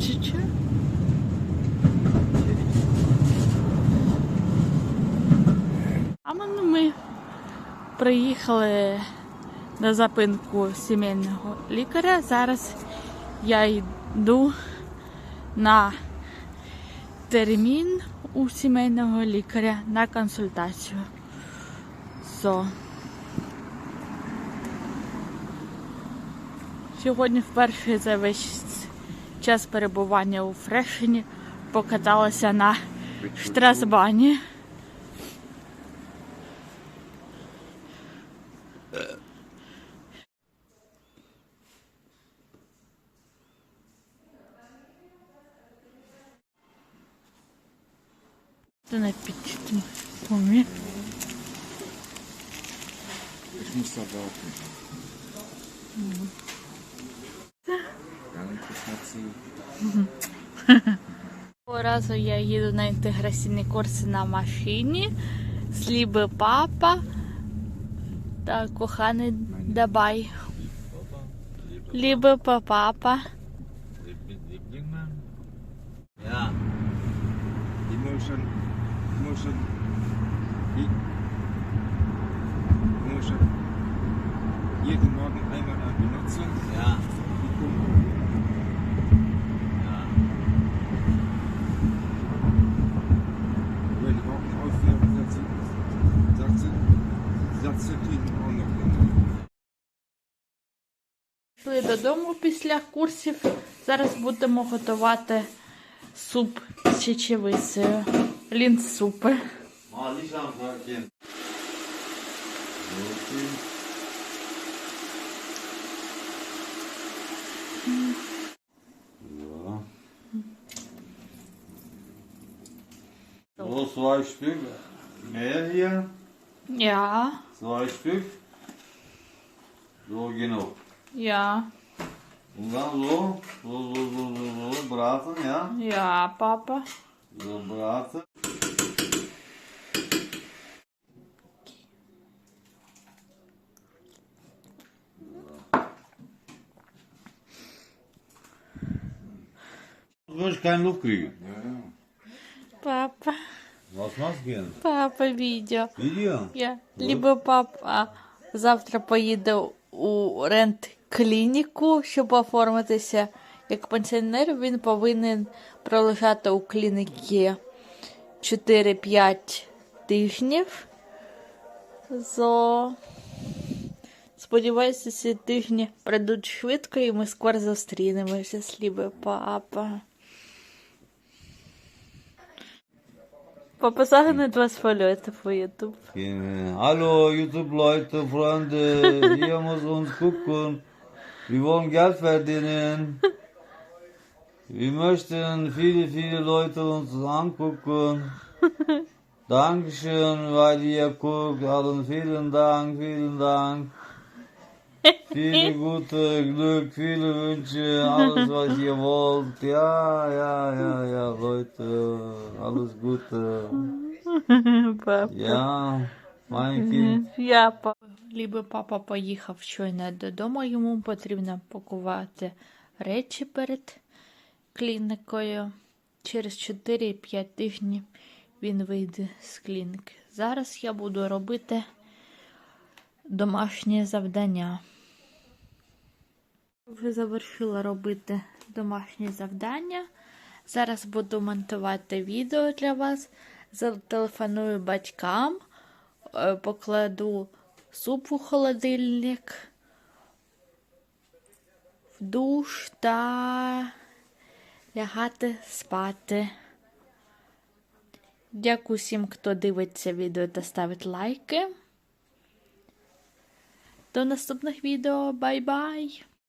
Чи-чи? А ну, ми приїхали на запинку сімейного лікаря. Зараз я йду на термін у сімейного лікаря на консультацію. So. Сьогодні вперше за весь час перебування у Фрешені покаталася на Штрасбані. Це на muss da warten. Цього разу я їду на інтеграційні курси на машині. Сліби папа та коханий Дабай. Ліби папа. Liebling, Ja, Пішли додому після курсів. Зараз будемо готувати суп з чечевицею. Лінсупи. Ja. So, zwei Stück. Mehr hier. Я. Zwei Stück. So, genug. Я. Und dann so, so, so, so, so, so, braten, ja? Я, папа. So braten. Du wirst keine Luft kriegen. Папа. Was machst du denn? Папа, відео. Video? Я. Либо папа завтра поїде у рент-клініку, щоб оформитися як пенсіонер, він повинен пролежати у клініці 4-5 тижнів. Зо... Сподіваюся, ці тижні пройдуть швидко і ми скоро зустрінемося з Лібою папа. Papa, sag nicht was für Leute vor YouTube. Hallo YouTube-Leute, Freunde, ihr. Wir wollen Geld verdienen. Wir möchten viele, viele Leute uns angucken. Dankeschön, weil ihr guckt. Allen vielen Dank, vielen Dank. Viele gute Glück, viele Wünsche, alles was ihr wollt. Ja, ja, ja, ja, Leute, alles Gute. Papa. Ja. Я Лібо папа поїхав щойно додому, йому потрібно пакувати речі перед клінікою. Через 4-5 тижнів він вийде з клініки. Зараз я буду робити домашнє завдання. Вже завершила робити домашнє завдання. Зараз буду монтувати відео для вас. Зателефоную батькам, покладу суп у холодильник, в душ та лягати спати. Дякую всім, хто дивиться відео та ставить лайки. До наступних відео. Бай-бай!